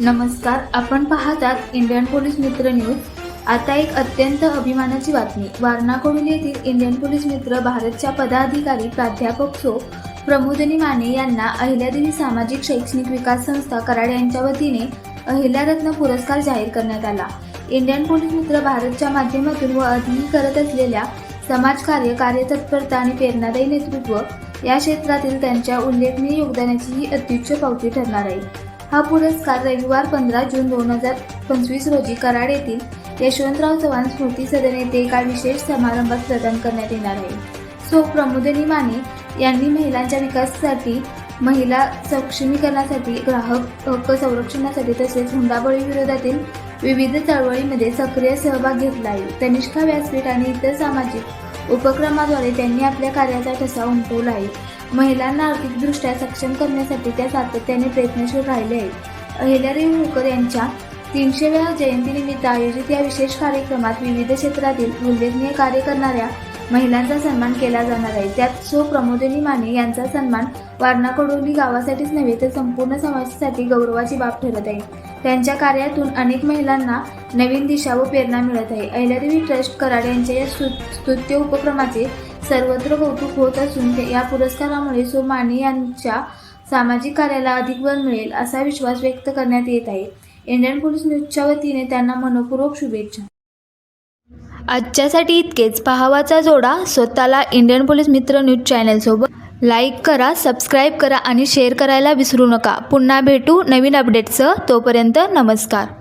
नमस्कार आपण पाहतात इंडियन पोलीस मित्र न्यूज. आता एक अत्यंत अभिमानाची बातमी. वारणा येथील इंडियन पोलीस मित्र भारतच्या पदाधिकारी प्राध्यापक सो. प्रमोदनी माने यांना अहिल्यादेवी सामाजिक शैक्षणिक विकास संस्था कराड यांच्या वतीने अहिल्यारत्न पुरस्कार जाहीर करण्यात आला. इंडियन पोलीस मित्र भारतच्या माध्यमातून व आधीही करत असलेल्या समाजकार्य कार्यतत्परता आणि प्रेरणादायी नेतृत्व या क्षेत्रातील त्यांच्या उल्लेखनीय योगदानाची ही अत्युच्च पावती ठरणार आहे. हा पुरस्कार रविवार पंधरा जून दोन हजार पंचवीस रोजी कराड येथील यशवंतराव चव्हाण स्मृती सदन येथे एका विशेष समारंभात प्रदान करण्यात येणार आहे. सो प्रमोदिनी माने यांनी महिलांच्या विकासासाठी महिला सक्षमीकरणासाठी ग्राहक हक्क संरक्षणासाठी तसेच हुंडाबळी विरोधातील विविध चळवळीमध्ये सक्रिय सहभाग घेतला आहे. तनिष्का व्यासपीठ आणि इतर सामाजिक उपक्रमाद्वारे त्यांनी आपल्या कार्याचा ठसा उमटवला आहे. महिलांना आर्थिकदृष्ट्या सक्षम करण्यासाठी त्या सातत्याने प्रयत्नशील राहिले आहेत. अहिल्यादेवी होळकर यांच्या तीनशेव्या जयंतीनिमित्त आयोजित या विशेष कार्यक्रमात विविध क्षेत्रातील उल्लेखनीय कार्य करणाऱ्या महिलांचा सन्मान केला जाणार आहे. त्यात सो प्रमोदिनी माने यांचा सन्मान वारणाकडोली गावासाठीच नव्हे तर संपूर्ण समाजासाठी गौरवाची बाब ठरत आहे. त्यांच्या कार्यातून अनेक महिलांना नवीन दिशा व प्रेरणा मिळत आहे. अहिल्यादेवी ट्रस्ट कराड यांच्या या स्तुत्य उपक्रमाचे सर्वत्र कौतुक होत असून या पुरस्कारामुळे सोमानी यांच्या सामाजिक कार्याला अधिक बळ मिळेल असा विश्वास व्यक्त करण्यात येत आहे. इंडियन पोलीस न्यूजच्या वतीने त्यांना मनपूर्वक शुभेच्छा. आजच्यासाठी इतकेच. पहावाचा जोडा स्वतःला इंडियन पोलीस मित्र न्यूज चॅनलसोबत लाईक करा सबस्क्राईब करा आणि शेअर करायला विसरू नका. पुन्हा भेटू नवीन अपडेटसह तोपर्यंत नमस्कार.